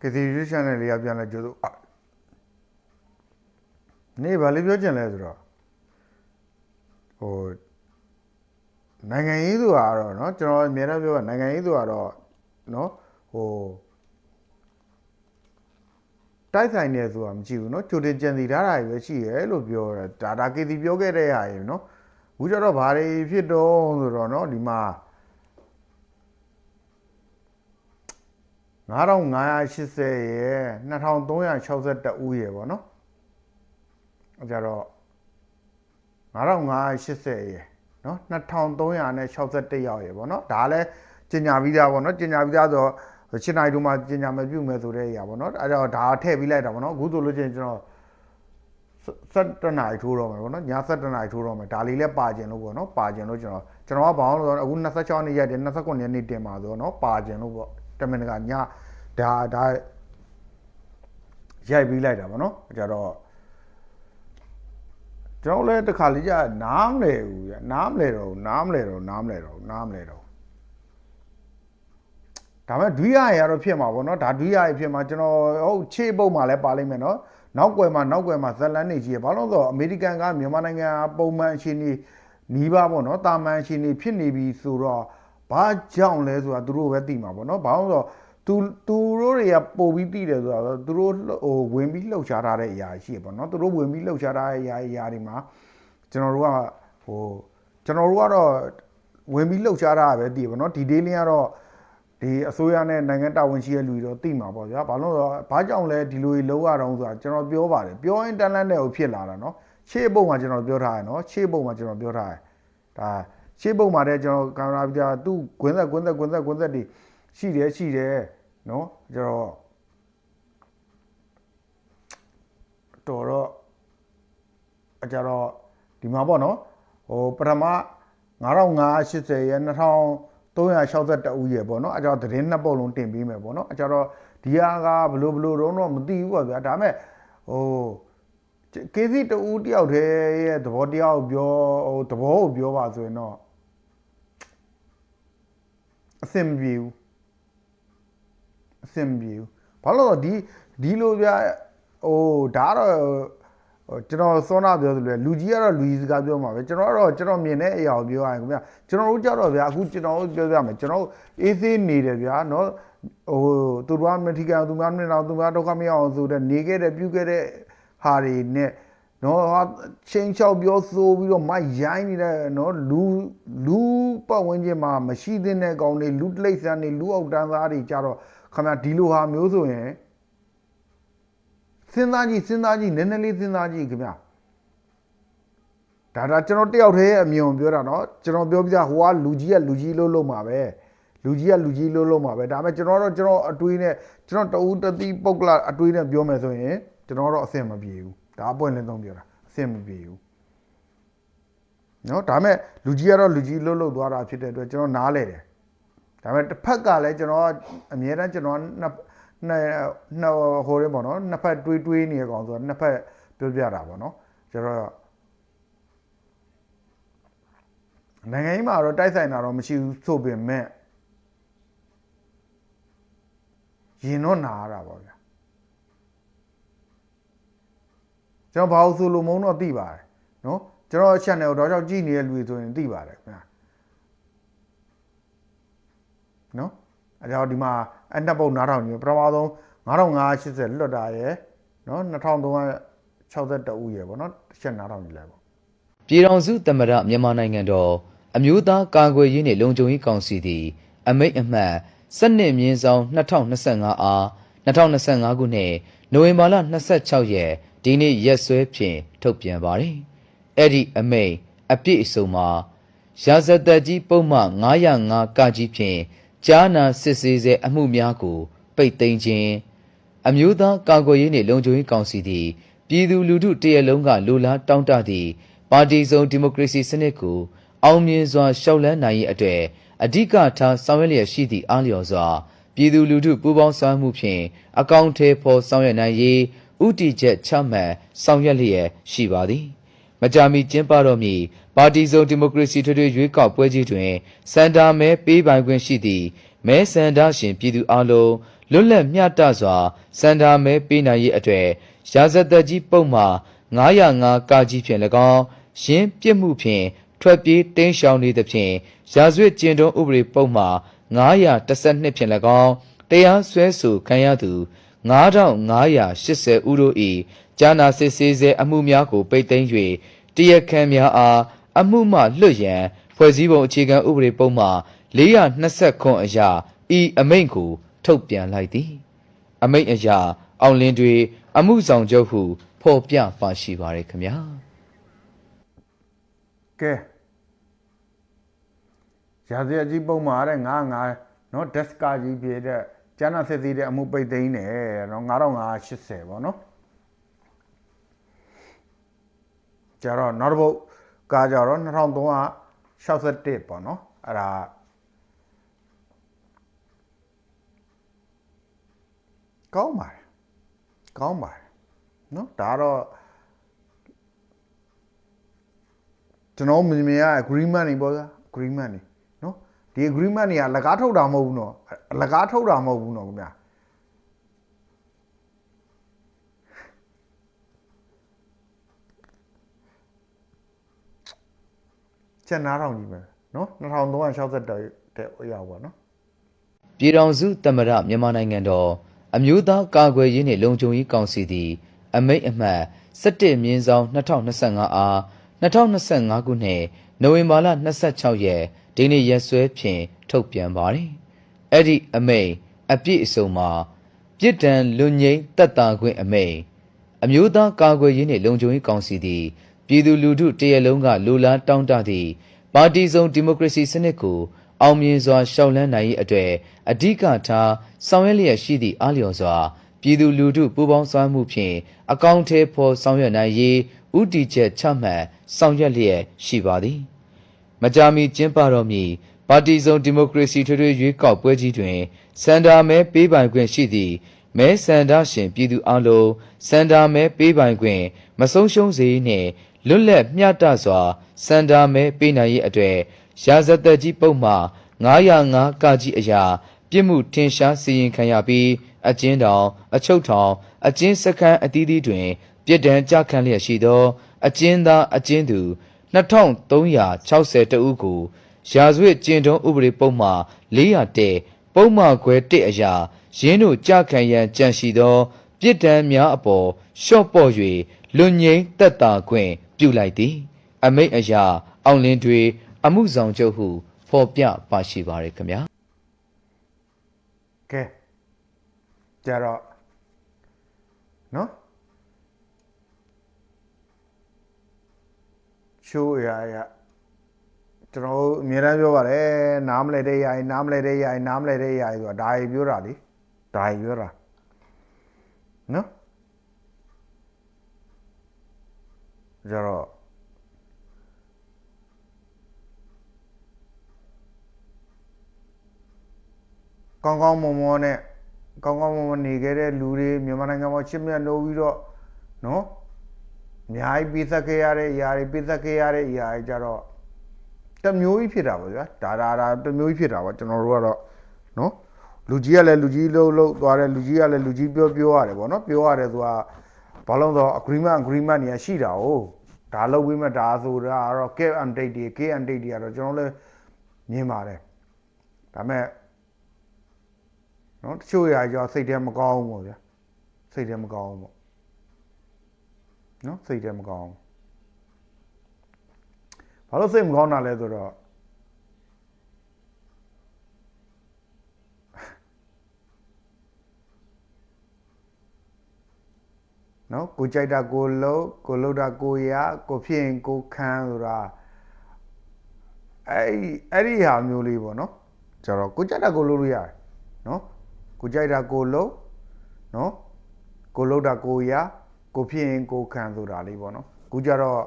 ကတိရွှေ channel လေးကပြန်လဲကြိုးစိုးနေဘာလေးပြောချင်လဲဆိုတော့ဟိုနိုင်ငံရေးသူကတော့เนาะကျွန်တော်အများအားပြောတာနိုင်ငံရေးသူကတော့เนาะဟိုတိုက်ဆိုင်နေဆိုတာမကြည့်ဘူးเนาะကြိုတင်ကြံစီထားတာတွေပဲရှိရဲလို့ပြောတယ်ဒါဒါကေတီပြောခဲ့တဲ့ဟာရေเนาะအခုကျတော့ဘာတွေဖြစ်တော့ဆိုတော့เนาะဒီမှာ 9580ရယ်2361ဦးရယ်ပေါ့နော်အဲကြတော့9580ရယ်နော်2361ရောက်ရယ်ပေါ့နော်ဒါလည်းကျင်ညာပြီးသားပေါ့နော်ကျင်ညာပြီးသားဆိုတော့ရှင်းနိုင်တို့မှကျင်ညာမပြုတ်မယ်ဆိုတဲ့အရာပေါ့နော်အဲတော့ဒါထည့်ပြီးလိုက်တာပေါ့နော်အခုဆိုလို့ချင်းကျွန်တော်17နာရီထိုးတော့မယ်ပေါ့နော်ညာ17နာရီထိုးတော့မယ်ဒါလေးလည်းပါကျင်လို့ပေါ့နော်ပါကျင်လို့ကျွန်တော်ကျွန်တော်ကဘာလို့ဆိုတော့အခု26ရက်ရက်29ရက်နေ့တင်ပါဆိုတော့နော်ပါကျင်လို့ပေါ့ တမင်တကာညဒါဒါရိုက်ပြီးလိုက်တာဗောနော်ကြတော့ကျွန်တော်လည်းတစ်ခါလေးကြာနားမလဲဘူးကြာနားမလဲတော့နားမလဲတော့နားမလဲတော့နားမလဲတော့ဒါမဲ့ဒွိရရတော့ဖြစ်မှာဗောနော်ဒါဒွိရရဖြစ်မှာကျွန်တော်ဟုတ်ခြေပုံမှာလည်းပါလိမ့်မယ်နော်နောက်ွယ်မှာနောက်ွယ်မှာဇလန်းနေကြီးရဘာလို့ဆိုတော့အမေရိကန်ကမြန်မာနိုင်ငံပုံမှန်အချိန်ကြီးနီးပါးပေါ့နော်တာမန်အချိန်ကြီးဖြစ်နေပြီဆိုတော့ ဘာကြောင့်လဲဆိုတာသူတို့ပဲသိမှာပေါ့နော်ဘာလို့လဲဆိုတော့သူသူတို့တွေကပို့ပြီးသိတယ်ဆိုတော့သူတို့ဟိုဝင်ပြီးလှုပ်ရှားထားတဲ့အရာရှိရပေါ့နော်သူတို့ဝင်ပြီးလှုပ်ရှားထားတဲ့အရာအရာတွေမှာကျွန်တော်တို့ကဟိုကျွန်တော်တို့ကတော့ဝင်ပြီးလှုပ်ရှားထားတာပဲသိရပေါ့နော်ဒီဒေးလင်းကတော့ဒီအစိုးရနဲ့နိုင်ငံတာဝန်ရှိတဲ့လူတွေတော့သိမှာပေါ့ဗျာဘာလို့လဲဆိုတော့ဘာကြောင့်လဲဒီလိုကြီးလှုပ်ရအောင်ဆိုတာကျွန်တော်ပြောပါတယ်ပြောရင်တန်လန့်တဲ့ကိုဖြစ်လာတာနော်ရှေ့ပုံမှာကျွန်တော်ပြောထားရနော်ရှေ့ပုံမှာကျွန်တော်ပြောထားရဒါ ရှေ့ပုံမှာတည်းကျွန်တော်ကင်မရာပြီးသားသူ့ဂွင်းသက်ဂွင်းသက်ဂွင်းသက်ဂွင်းသက်တွေရှိတယ်ရှိတယ်နော်ကျွန်တော်တော်တော့အကြတော့ဒီမှာပေါ့နော်ဟိုပထမ9580ရဲ့2362ဦးရေပေါ့နော်အကြတော့သတင်းနှစ်ပုတ်လုံးတင်ပေးမယ်ပေါ့နော်အကြတော့ဒီဟာကဘလို့ဘလို့တော့တော့မသိဘူးပေါ့ဗျာဒါပေမဲ့ဟိုကေစီတူတယောက်တည်းရဲ့သဘောတရားကိုပြောဟိုသဘောကိုပြောပါဆိုရင်တော့ အဆင်မပြေဘူးအဆင်မပြေဘူးဘာလို့လဲဒီဒီလိုပြဟိုဒါတော့ကျွန်တော်စောနာပြောသလိုလူကြီးကတော့လူကြီးစကားပြောမှာပဲကျွန်တော်ကတော့ကျွန်တော်မြင်တဲ့အရာကိုပြောရရင်ခင်ဗျကျွန်တော်တို့ကြတော့ဗျာအခုကျွန်တော်တို့ပြောပြမယ်ကျွန်တော်တို့အေးသေးနေတယ်ဗျာနော်ဟိုသူတို့ကမထိကံသူများမနေတော့သူများဒုက္ခမရအောင်ဆိုတဲ့နေခဲ့တဲ့ပြုခဲ့တဲ့ဟာတွေနဲ့ နော်ဟာချင်းချောက်ပြောဆိုပြီးတော့မိုက်ရိုင်းနေတဲ့နော်လူလူပတ်ဝန်းကျင်မှာမရှိသင့်တဲ့ကောင်တွေလူတိတ်ဆန်တွေလူအောက်တန်းသားတွေကြတော့ခင်ဗျာဒီလိုဟာမျိုးဆိုရင်စဉ်းစားကြည့်စဉ်းစားကြည့်နည်းနည်းလေးစဉ်းစားကြည့်ခင်ဗျာဒါဒါကျွန်တော်တယောက်တည်းရဲ့အမြင်ကိုပြောတာเนาะကျွန်တော်ပြောပြတာဟိုကလူကြီးကလူကြီးလို့လို့မှာပဲလူကြီးကလူကြီးလို့လို့မှာပဲဒါပေမဲ့ကျွန်တော်တော့ကျွန်တော်အတွေးနဲ့ကျွန်တော်တဦးတတိပုတ်ကလအတွေးနဲ့ပြောမယ်ဆိုရင်ကျွန်တော်တော့အဆင်မပြေဘူး ဒါအပွင့်လင်းသုံးပြောတာအဆင်မပြေဘူးနော်ဒါပေမဲ့လူကြီးကတော့လူကြီးလို့လို့သွားတာဖြစ်တဲ့အတွက်ကျွန်တော်နားလဲတယ်ဒါပေမဲ့တစ်ဖက်ကလည်းကျွန်တော်အမြဲတမ်းကျွန်တော်နှစ်နှစ်နှစ်ဟိုရဲပေါ့နော်နှစ်ဖက်တွေးတွေးနေရကောင်ဆိုတော့နှစ်ဖက်ပြောပြတာပေါ့နော်ကျွန်တော်နိုင်ငံရေးမှာတော့တိုက်ဆိုင်တာတော့မရှိဘူးဆိုပေမဲ့ရင်တော့နာရတာပေါ့ဗျာ ကျွန်တော်ဘာလို့ဆိုလိုမုန်းတော့သိပါတယ်နော်ကျွန်တော် channel ကိုတော့ကြောက်ကြည့်နေတဲ့လူတွေဆိုရင်သိပါတယ်ခင်ဗျာနော်အဲကြောင့်ဒီမှာအနှစ်ပုတ်နားထောင်ကြီးပထမဆုံး9580လွတ်တာရယ်နော်2362ဦးရယ်ပေါ့နော်တစ်ချက်နားထောင်ကြီးလိုက်ပေါ့ပြည်ထောင်စုသမ္မတမြန်မာနိုင်ငံတော်အမျိုးသားကာကွယ်ရေးနှင့်လုံခြုံရေးကောင်စီသည်အမိတ်အမှတ်7မြင်းဆောင်2025အား2025ခုနှစ်နိုဝင်ဘာလ26ရက် ဒီနေ့ရက်စွဲဖြင့်ထုတ်ပြန်ပါသည်။အဲ့ဒီအမိတ်အပြည့်အစုံမှာရာဇသက်ကြီးပုံမှန်905ကကြီးဖြင့်ကြားနာစစ်ဆေးစေအမှုများကို ပိတ်သိမ်းခြင်းအမျိုးသားကာကွယ်ရေးနှင့်လုံခြုံရေးကောင်စီသည်ပြည်သူလူထုတရက်လုံးကလိုလားတောင်းတသည့်ပါတီစုံဒီမိုကရေစီစနစ်ကိုအောင်မြင်စွာရှောက်လန်းနိုင်ရေးအတွက်အဓိကထားဆောင်ရွက်လျက်ရှိသည့်အားလျော်စွာပြည်သူလူထုပူးပေါင်းဆောင်ရွက်မှုဖြင့်အကောင့်ထဲပေါ်ဆောင်ရွက်နိုင်ရေး ဥတီချက်ချမှတ်ဆောင်ရွက်လျက်ရှိပါသည်မကြာမီကျင်းပတော်မူပါတီစုံဒီမိုကရေစီထွေထွေရွေးကောက်ပွဲကြီးတွင်စန္ဒာမဲပေးပိုင်ခွင့်ရှိသည့်မဲစန္ဒရှင်ပြည်သူအလုံးလွတ်လပ်မျှတစွာစန္ဒာမဲပေးနိုင်ရေးအတွက်ရာဇသက်ကြီးပုံမှာ905ကကြီးဖြင့်၎င်းရင်းပြစ်မှုဖြင့်ထွက်ပြေးတင်းရှောင်နေသဖြင့်ရာဇဝတ်ကျင့်ထုံးဥပဒေပုံမှာ912ဖြင့်၎င်းတရားစွဲဆိုခံရသူ 9580ဦးတို့၏ဂျာနာစစ်ဆေးစေအမှုများကိုပိတ်သိမ်း၍တရားခံများအားအမှုမှလွတ်ရန်ဖွဲ့စည်းပုံအခြေခံဥပဒေပုံမှာ420ခွန်အရာဤအမိန့်ကိုထုတ်ပြန်လိုက်သည် အမိန့်အရာအောင်လင်းတွေအမှုဆောင်ချုပ်ဟုဖော်ပြပါရှိပါရခင်ဗျာကဲရာဇဝတ်ကြီးပုံမှာတဲ့ငါငါနော်ဒက်စကာကြီးပြည့်တဲ့ ကျန်းနာစစ်သေးတဲ့အမှုပိတ်သိမ်းတယ်နော်9580ပေါ့နော်ကျတော့နောက်တစ်ပုတ်ကားကြတော့2361ပေါ့နော်အဲ့ဒါကောင်းပါတယ်ကောင်းပါတယ်နော်ဒါတော့ကျွန်တော်မြင်မြင်ရ agreement တွေပေါ့ဗျာ agreement တွေနော် ဒီ agreement တွေကလကားထုတ်တာမဟုတ်ဘူးနော်လကားထုတ်တာမဟုတ်ဘူးနော်ခင်ဗျာချက်နားထောင်ကြည့်မယ်နော်2360တဲ့ရောက်ပါနော်ပြည်ထောင်စုသမ္မတမြန်မာနိုင်ငံတော်အမျိုးသားကာကွယ်ရေးနှင့်လုံခြုံရေးကောင်စီသည်အမိန့်အမှတ်17မြင်းဆောင်2025အား2025ခုနှစ်နိုဝင်ဘာလ26ရက် ဒီနေ့ရက်စွဲဖြင့်ထုတ်ပြန်ပါသည်။အဲ့ဒီအမိန့်အပြည့်အစုံမှာပြစ်ဒဏ်လွန်ငင်းတက်တာခွင့်အမိန့်အမျိုးသားကာကွယ်ရေးနှင့်လုံခြုံရေးကောင်စီသည်ပြည်သူလူထုတရက်လုံးကလူလားတောင်းတသည့်ပါတီစုံဒီမိုကရေစီစနစ်ကိုအောင်မြင်စွာရှောက်လန်းနိုင်ရေးအတွက်အဓိကထားဆောင်ရွက်လျက်ရှိသည့်အားလျော်စွာပြည်သူလူထုပူးပေါင်းဆောင်ရွက်မှုဖြင့်အကောင့်ထဲပေါ်ဆောင်ရွက်နိုင်ရေးဥတီချက်ချမှတ်ဆောင်ရွက်လျက်ရှိပါသည် မကြာမီကျင်းပတော်မူပါတီစုံဒီမိုကရေစီထွေထွေရွေးကောက်ပွဲကြီးတွင်စန္ဒာမဲပေးပိုင်ခွင့်ရှိသည့်မဲစန္ဒရှင်ပြည်သူအလုံးစန္ဒာမဲပေးပိုင်ခွင့်မဆုံးရှုံးစေနှင့်လွတ်လပ်မျှတစွာစန္ဒာမဲပေးနိုင်ရေးအတွက်ရာဇသက်ကြီးပုံမှာ905ကကြီးအရာပြစ်မှုထင်ရှားစီရင်ခံရပြီးအကျဉ်းထောင်အချုပ်ထောင်အကျဉ်းစခန်းအသီးသီးတွင် ပြစ်ဒဏ်ကြခံလျက်ရှိသော အကျဉ်းသားအကျဉ်းသူ 2360ဦးကိုရာဇဝတ်ကျင့်ထုံးဥပဒေပုံမှာ400တဲ့ပုံမှာခွဲတစ်အရာရင်းတို့ကြခံရန်ကြံရှိသောပြစ်ဒဏ်များအပေါ်ရှော့ပေါ့၍လွန်ငင်းတက်တာခွင့်ပြုလိုက်သည် အမိတ်အရာအောင်လင်းတွေ အမှုဆောင်ချုပ်ဟုဖော်ပြပါရှိပါရခင်ဗျာကဲကြတော့နော် ချိုးရရကျွန်တော်တို့အများအားပြောပါတယ်နားမလဲတဲ့ရရင်နားမလဲတဲ့ရရင်နားမလဲတဲ့ရရင်ဆိုတာဒါကြီးပြောတာလေဒါကြီးပြောတာနော်ကြတော့ကောင်းကောင်းမွန်မွန်နဲ့ကောင်းကောင်းမွန်မွန်နေခဲ့တဲ့လူတွေမြန်မာနိုင်ငံမှာချစ်မြတ်လို့ပြီးတော့နော် အများကြီးပေးသက်ခဲ့ရတဲ့အရာတွေပေးသက်ခဲ့ရတဲ့အရာတွေကြတော့တစ်မျိုးကြီးဖြစ်တာပေါ့ဗျာဒါဒါဒါတစ်မျိုးကြီးဖြစ်တာပေါ့ကျွန်တော်တို့ကတော့နော်လူကြီးကလည်းလူကြီးလှုပ်လှုပ်သွားတယ်လူကြီးကလည်းလူကြီးပြောပြောရတယ်ပေါ့နော်ပြောရတယ်သူကဘာလို့လဲဆိုတော့ agreement agreement နေရရှိတာ哦ဒါလုပ်ပြီးမှဒါဆိုတာကတော့ give and take တွေ give and take တွေကတော့ကျွန်တော်လည်းမြင်ပါတယ်ဒါပေမဲ့နော်တချို့ຢာကြောင့်စိတ်ထဲမကောင်းဘူးပေါ့ဗျာစိတ်ထဲမကောင်းဘူးပေါ့ နော်စိတ်ထဲမကောင်းဘူးဘာလို့စိတ်မကောင်းတာလဲဆိုတော့နော်ကိုကြိုက်တာကိုလုံးကိုလုံးတာကိုရကိုဖြစ်ရင်ကိုခန်းဆိုတာအဲ့ဒီအဲ့ဒီဟာမျိုးလေးပေါ့နော်ကျတော့ကိုကြိုက်တာကိုလုံးလို့ရတယ်နော်ကိုကြိုက်တာကိုလုံးနော်ကိုလုံးတာကိုရ ကိုဖြစ်ရင်ကိုခံဆိုတာလေးပေါ့နော်ကူကြတော့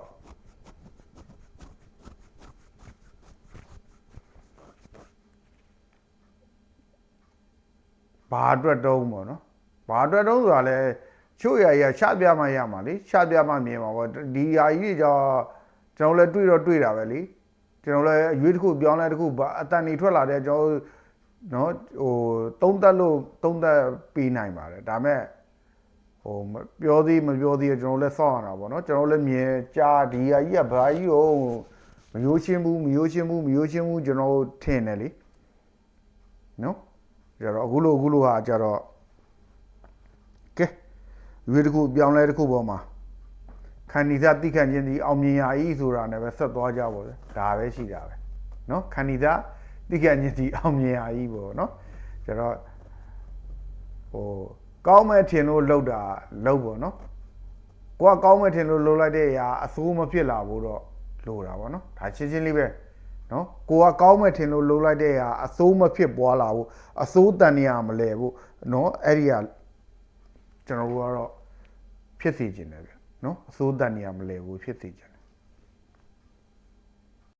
ဘာအတွက်တုံးပေါ့နော်ဘာအတွက်တုံးဆိုတာလဲချို့ရရချပြမှရမှာလေချပြမှမြင်မှာပေါ့ဒီဟာကြီးကြောင့်ကျွန်တော်လည်းတွေ့တော့တွေ့တာပဲလေကျွန်တော်လည်းအရွေးတစ်ခုပြောင်းလဲတစ်ခုဘာအတန်နေထွက်လာတဲ့ကျွန်တော်နော်ဟိုသုံးသက်လို့သုံးသက်ပေးနိုင်ပါတယ်ဒါမဲ့ ဟိုမပြောသေးမပြောသေးကျွန်တော်လည်းစောင့်ရတာပေါ့နော်ကျွန်တော်လည်းမြင်ကြားဒီဟာကြီးကဘာကြီးဟိုမယိုးရှင်းဘူးမယိုးရှင်းဘူးမယိုးရှင်းဘူးကျွန်တော်ထင်တယ်လေနော်ကြတော့အခုလို့အခုလို့ဟာကြတော့ကဲရွေးတစ်ခုပြောင်းလဲတစ်ခုပေါ်မှာခန္ဒီသာတိခန့်ချင်းဒီအောင်မြင်ရာဤဆိုတာနဲ့ပဲဆက်သွားကြပါလေဒါပဲရှိတာပဲနော်ခန္ဒီသာတိခန့်ချင်းဒီအောင်မြင်ရာဤပေါ့နော်ကြတော့ဟို ကောင်းမဲ့ထင်လို့လှုပ်တာလှုပ်ပေါ့နော်ကိုကကောင်းမဲ့ထင်လို့လှုပ်လိုက်တဲ့အရာအဆိုးမဖြစ်လာဘူးတော့လိုတာပေါ့နော်ဒါချင်းချင်းလေးပဲနော်ကိုကကောင်းမဲ့ထင်လို့လှုပ်လိုက်တဲ့အရာအဆိုးမဖြစ်ပွားလာဘူးအဆိုးတန်နေရမလဲဘူးနော်အဲ့ဒီကကျွန်တော်တို့ကတော့ဖြစ်စီခြင်းတယ်ဗျနော်အစိုးတန်နေရမလဲဘူးဖြစ်စီခြင်း